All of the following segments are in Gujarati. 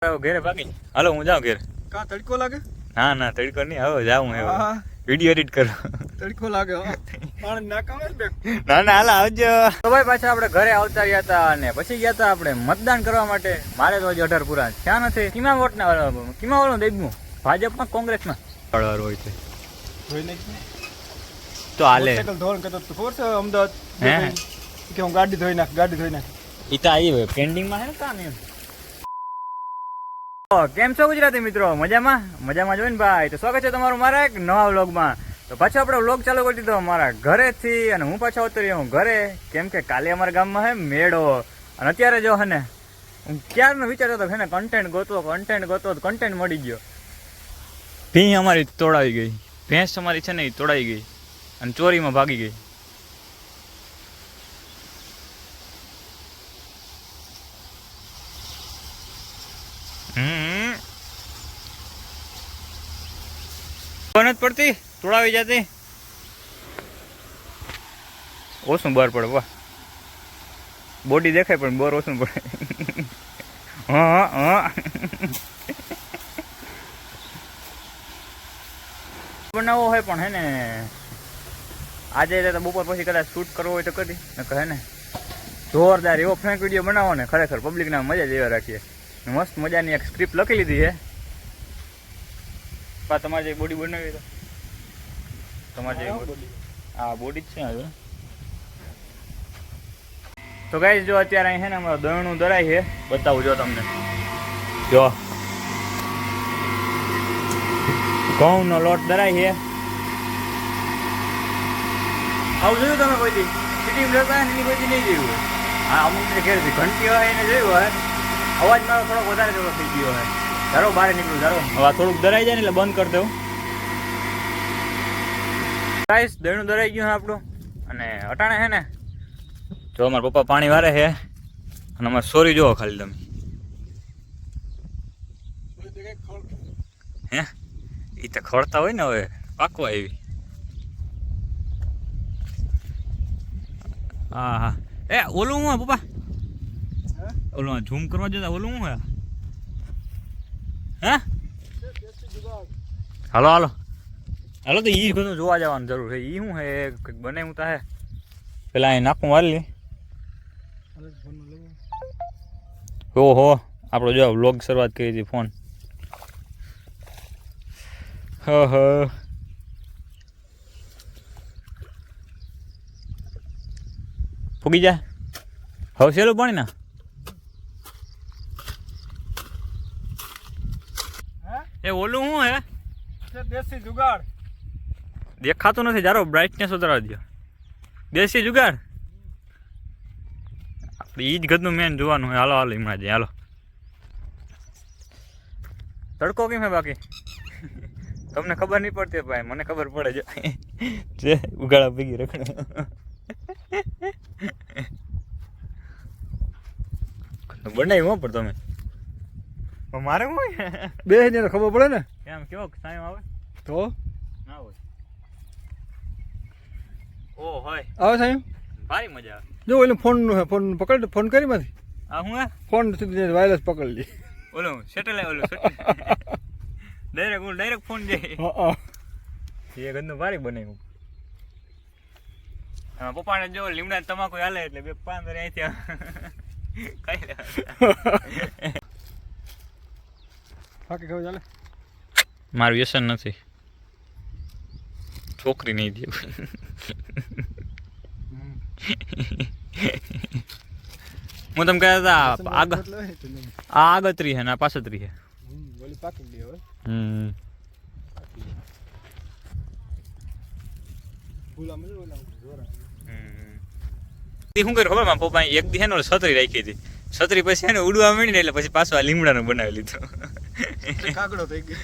ઘેરે ભાગી હાલો હું જાઉં ઘેર. કા તડકો લાગે? ના ના તડકો નહીં હવે જાઉં હવે. હા વીડિયો એડિટ કરો. તડકો લાગે ના ના હાલ આવજો. તો ભાઈ પાછા આપણે ઘરે આવતા રહ્યા હતા અને પછી ગયા હતા આપણે મતદાન કરવા માટે. મારે તો હજી અઢાર પૂરા ક્યાં નથી. કિમા વોટ ના કિમા વાળું દેખવું ભાજપમાં કોંગ્રેસમાં? હળવાર હોય છે. તો હાલે. ધોરણ કરતો તો ખબર છે અમદાવાદ હે? કે હું ગાડી ધોઈ નાખ ગાડી ધોઈ નાખ. ઈ તો આવી પેન્ડિંગમાં હે કામ એમ. કેમ છો ગુજરાતી મિત્રો? મજામાં? મજામાં જોઈને ભાઈ? તો સ્વાગત છે તમારું મારા એક નવા વ્લોગમાં. તો પાછો આપણે વ્લોગ ચાલુ કરી દીધો મારા ઘરેથી અને હું પાછો આવતો રહ્યો ઘરે. કેમ કે કાલે અમારા ગામમાં હે મેળો. અને અત્યારે જો હે હું ક્યારનો વિચારતો હતો હેને કન્ટેન્ટ ગોતવો કન્ટેન્ટ ગોતવો કન્ટેન્ટ મળી ગયો. ભીં અમારી તોડાવી ગઈ. ભેંસ અમારી છે ને એ તોડાઈ ગઈ. અને ચોરીમાં ભાગી ગઈ હમ નથી પડતી? તોડાવી જતી? ઓછું બહાર પડે, વાહ. બોડી દેખાય પણ બોર ઓછું પડે. હા હા બનાવવો હોય પણ હે ને, આજે બપોર પછી કદાચ શૂટ કરવો હોય તો કરી કહે ને, જોરદાર એવો ફ્રેન્ક વીડિયો બનાવો ને, ખરેખર પબ્લિકના મજા જ એવા રાખીએ. મસ્ત મજાની એક સ્ક્રિપ્ટ લખી લીધી છે. પા તમારે જે બોડી બનાવી તો તમારે જે હા આ બોડી જ છે હવે. તો ગાઈસ જો અત્યારે અહીં છે ને અમારું દળનું દરાય છે બતાવું જો તમને. જો. ઘઉંનો લોટ દરાય છે. આવું જોયું તમે કોઈ દી સિટી લેતા એની કોઈ દી નહીં જોયું હા અમુક ઘેરથી ઘંટી હોય એને જોયું હોય. અવાજ મારો થોડોક વધારે થોડો થઈ ગયો હોય. ધારો બહાર નીકળું ધારો. હવે થોડુંક દરાઈ જાય ને એટલે બંધ કરી દઉં. ગાઈસ દહીણું દરાઈ ગયું છે આપણું. અને અટાણે છે ને? જો અમારા પપ્પા પાણી વારે છે. અને અમારે સોરી જોવો ખાલી તમે. હે? એ તો ખડતા હોય ને હવે. પાકવા આવી. હા હા. એ ઓલું હું પપ્પા? હે? ઓલું ઝૂમ કરવા જતા ઓલું હું હે હે? હાલો હાલો. હાલો, તો એ બધું જોવા જવાનું જરૂર છે. એ શું હે કંઈક બને હું? તારે પેલા અહીં નાખું વાળી લે ઓહો, આપણો જો વ્લોગ શરૂઆત કરી હતી ફોન. હ હ ફૂગી જા હવે સેલું પાણી ના એ ઓલું શું હે? દેશી જુગાડ. દેખાતું નથી. જારો બ્રાઇટનેસ વધારવા દો દેશી જુગાડ? આપણે એ જ ઘરનું મેન જોવાનું હાલો હાલો હમણાં જઈએ હાલો. તડકો કેમ હે બાકી? તમને ખબર નહીં પડતી ભાઈ. મને ખબર પડે છે જે ઉગાડા ભેગી રખડે. બનાવી હો પણ તમે. મારે હું બે ને ખબર પડે ને? એમ કેવો ટાઈમ આવે? તો? ના હોય. ઓ હોય. આવે સાહેબ? ભારી મજા આવે. જો એટલે ફોનનું હે ફોન પકડ ફોન કરી માંથી આ હું હે? ફોન સુધી વાયરલેસ પકડ લી. ઓલો સેટેલાઇટ ઓલો ડાયરેક્ટ હું ડાયરેક્ટ ફોન જાય હા એ ગંદુ ભારી બનાવ્યું હા પપ્પાને જો લીમડા તમાકુ હાલે એટલે બે પાંચ અહીંથી ખાઈ લે ખાવ ચાલે? મારું વ્યસન નથી. છોકરી નહીં દે. હું તમને કહેતા હતા આગ આ આગતરી છે ને આ પાછતરી છે હમ શું કર્યું ખબર? મારા પપ્પાએ એક દી છત્રી રાખી હતી. છત્રી પછી એને ઉડવા માંડી ને એટલે પછી પાછો આ લીમડાનું બનાવી લીધું. કાગડો થઈ ગયો.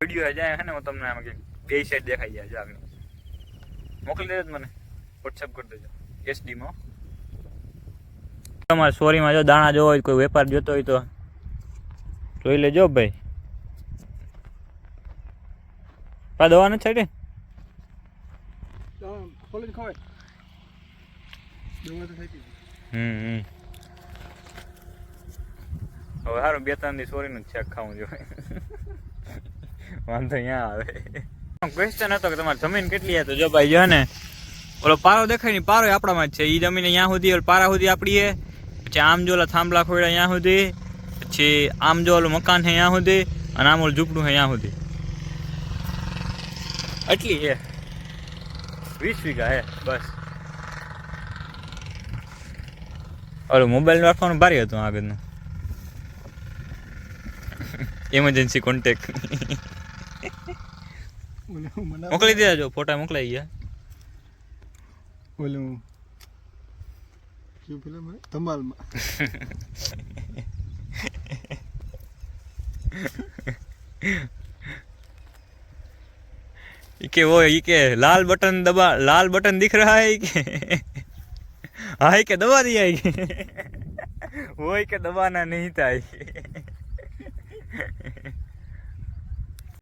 વીડિયો જાય હે ને હું તમને આમ કે બે સાઈડ દેખાઈ જાય જો આગળ મોકલી દેજો મને. વોટ્સએપ કરી દેજો. એસડીમાં તમારે સોરીમાં જો દાણા જોવો હોય કોઈ વેપાર જોતો હોય તો જોઈ લેજો ભાઈ. પા દવા નથી છાંટી હમ હમ. હવે સારું બે ત્રણ દી સોરીનું છેક ખાવું જોઈએ. વાંધો અહીંયા આવે. ક્વેશ્ચન હતો કે તમારી જમીન કેટલી હતો? જો ભાઈ જો ને, ઓલો પારો દેખાય ને પારો આપણામાં જ છે. એ જમીન અહીંયા સુધી, ઓલો પારા સુધી આપણી પછી આમ જો ઓલા થાંભલા ખોડા અહીંયા સુધી. પછી આમ જો ઓલું મકાન છે અહીંયા સુધી અને આમ ઓલું ઝૂંપડું છે અહીંયા સુધી. એટલી છે. વીસ વીઘા હે બસ. ઓલું મોબાઈલ રાખવાનું ભારી હતું આગળનું. ઇમરજન્સી કોન્ટેક ઓલું મને મોકલી દેજો ફોટા મોકલાઈ ગયા ઓલું કયું ફિલ્મ હે ધમાલમાં ये के वो ये के लाल बटन दबा लाल बटन दिख रहा है कि हाँ ये के दबा दिया है कि वो ही के दबाना नहीं था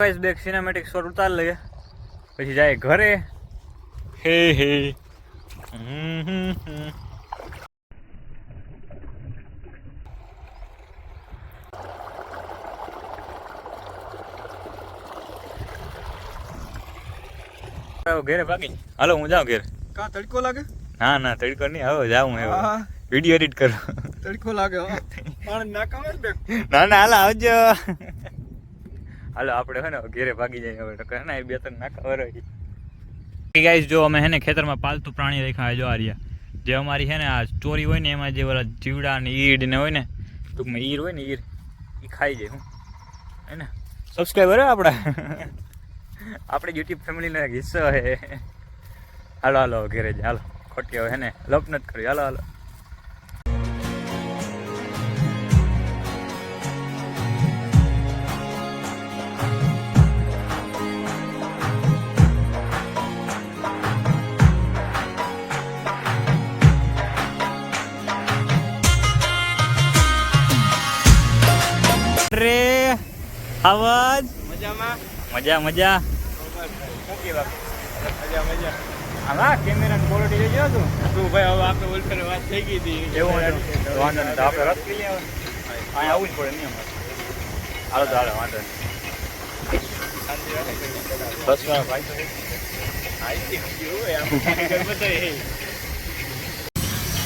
ગાઈસ બેક સિનેમેટિક શોટ ઉતાર લઈએ. પછી જાય ઘરે. હે હે. હમ હમ હમ. આવો ઘરે ભાગી. હાલો હું જાઉં ઘેર. કા તડકો લાગે? ના ના તડકો નહીં. હવે જાઉં હવે હા વીડિયો એડિટ કરો. તડકો લાગે હા. હોય ના ના હાલો આવજો. હાલો આપણે હે ને ઘેરે ભાગી જઈએ હવે નકર હે ને એ બે ત્રણ નાકા વરાય ગાઈસ જો અમે હે ને ખેતરમાં પાલતુ પ્રાણી રાખ્યા જો આ રહ્યા. જે અમારી છે ને આ ચોરી હોય ને એમાં જે ઓલા જીવડા ને ઈડ ને હોય ને ટૂંકમાં ઈર હોય ને ઈર એ ખાઈ જાય હું. હે ને? સબસ્ક્રાઈબર હે આપણા? આપણી યુટ્યુબ ફેમિલીનો એક હિસ્સો હે. હાલો હાલો ઘેરે જ હાલો. ખોટી હવે હે ને લપ નથી કર્યું હાલો હાલો. અવાજ? મજામાં? મજા મજા. મજા મજા. હા કેમેરાની ક્વોલિટી જોઈ તું? તું ભાઈ હવે આપણે ઓલફેર વાત થઈ ગઈ હતી. એવું વાંધો નહીં આપણે રસ પી અહીંયા આવવું જ પડે નહીં અમારે. હાલો તો હાલો વાંધો નહીં. બસ ભાઈ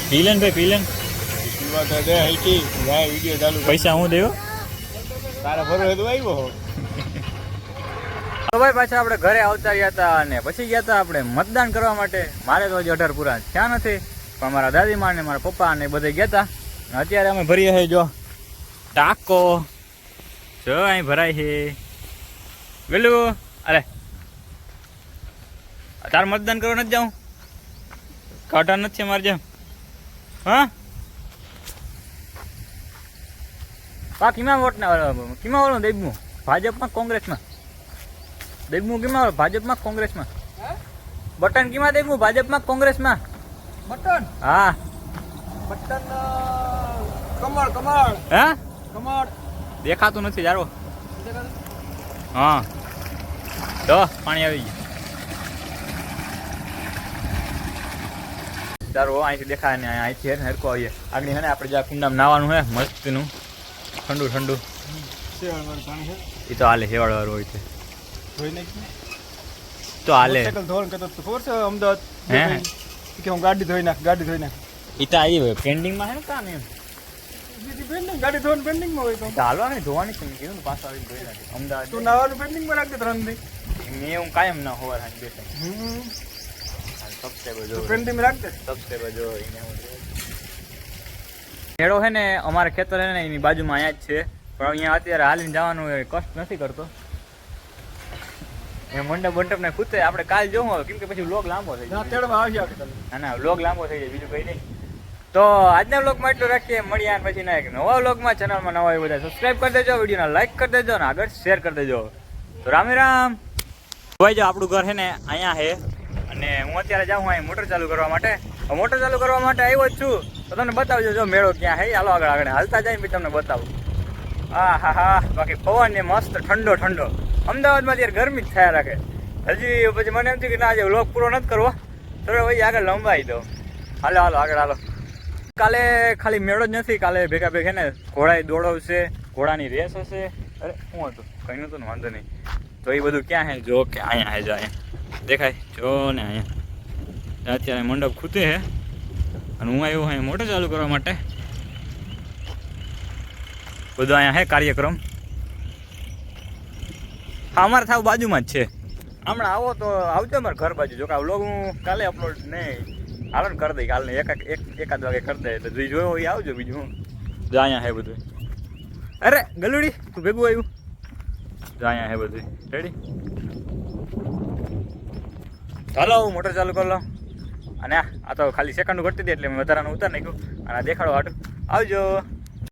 પીલન ભાઈ પીલન. ચાલુ પૈસા હું દેવો? તારા ભરો આવ્યો ભાઈ પાછા આપણે ઘરે આવતા રહ્યા હતા અને પછી ગયા હતા આપણે મતદાન કરવા માટે. મારે તો હજી અઢાર પૂરા થયા નથી, પણ મારા દાદીમા ને મારા પપ્પા ને બધે ગયા હતા. અત્યારે અમે ભરીએ છીએ, જો. ટાકો. જો, અહીં ભરાય છે. વેલું, અરે. તાર મતદાન કરવા નથી જાઉં? કાઢા નથી મારે જેમ. હા? પા કિમાં વોટ ના કિમા વાળું દેબનું ભાજપમાં કોંગ્રેસમાં? દેબનું કિમાં વાળો? ભાજપમાં કોંગ્રેસમાં? બટન કિમાં દેબનું ભાજપમાં કોંગ્રેસમાં? બટન? હા. બટન કમળ કમળ. હે? કમળ. દેખાતું નથી જારો. હા. તો પાણી આવી ગયું. તારો અહીંથી દેખાય ને અહીંથી હરકો આવીએ. આગળ હે ને આપણે જ્યાં કુંડામાં નાવાનું હે મસ્તીનું. ઠંડુ ઠંડુ. એ તો હાલે શેવાળ વાળું હોય છે. તો હાલે. ખબર છે અમદાવાદ? હે? કે હું ગાડી ધોઈ નાખ ગાડી ધોઈ નાખ. એ તો આવી પેન્ડિંગમાં હે ને કામ એમ? ગાડી ધોવાનું પેન્ડિંગમાં હોય તો. હાલવા ને ધોવાની છે કીધું ને આવીને ધોઈ નાખે અમદાવાદ તું નાવાનું પેન્ડિંગમાં રાખજે ત્રણ દી. મેં હું કાયમ ના હોવા બેસે હમ. સબસ્ક્રાઈબર જો પેન્ડિંગ રાખજે. સબસ્ક્રાઈબર જો એને મેળો છે ને અમારા ખેતર છે ને એની બાજુમાં અહીંયા જ છે. પણ અહીંયા અત્યારે હાલીને જવાનું એ કષ્ટ નથી કરતો. એ મંડપ મંડપ ને ખૂતે આપણે કાલ જોવું કેમ કે પછી લોક લાંબો થઈ જાય. ના ના વ્લોગ લાંબો થઈ જાય બીજું કઈ નહીં. તો આજના વ્લોગમાં એટલું રાખીએ મળ્યા પછી ના એક નવા વ્લોગમાં ચેનલમાં નવા બધા સબસ્ક્રાઇબ કરી દેજો વિડીયોને લાઈક કરી દેજો અને આગળ શેર કરી દેજો. તો રામે રામ. ભાઈ જો આપણું ઘર છે ને અહીંયા છે. અને હું અત્યારે જાઉં અહીં મોટર ચાલુ કરવા માટે. મોટર ચાલુ કરવા માટે આવ્યો જ છું. તો તમને બતાવજો જો મેળો ક્યાં હે? હાલો આગળ આગળ. હાલતા જાય પછી તમને બતાવું. હા હા હા. બાકી પવન ને મસ્ત, ઠંડો ઠંડો. અમદાવાદમાં અત્યારે ગરમી જ થયા રાખે. હજી પછી મને એમ થયું કે ના, આજે વ્લોગ પૂરો નથી કરવો. તો ભાઈ આગળ લંબાઈ દો હાલો હાલો, આગળ, હાલો. કાલે ખાલી મેળો જ નથી, કાલે ભેગા ભેગા ને ઘોડાએ દોડવશે, ઘોડાની રેસ હશે. અરે, શું હતું? કંઈ નહોતું ને, વાંધો નહીં. તો એ બધું ક્યાં હે? જો કે અહીંયા હે, જો અહીંયા. દેખાય? જો ને અહીંયા. અત્યારે મંડપ ખૂતે હે. અને હું આવ્યો અહીંયા મોટર ચાલુ કરવા માટે. બધું અહીંયા હે કાર્યક્રમ. હા અમારે થાવ બાજુમાં જ છે. હમણાં આવો તો આવજો અમારે ઘર બાજુ. જો કે આ વ્લોગ હું કાલે અપલોડ નહીં હાલો કરી દઈ. કાલે એક એક એકાદ વાગે કરી દે. એટલે જે જોયો એ આવજો બીજું જો અહીંયા હે બધું. અરે ગલુડી તું ભેગું આવ્યું? જો અહીંયા હે બધું. રેડી ચાલો હું મોટર ચાલુ કરી અને આ તો ખાલી સેકન્ડ ઘટતી હતી એટલે મેં વધારાનું ઉતાર નાખ્યું. અને દેખાડો હાટું. આવજો.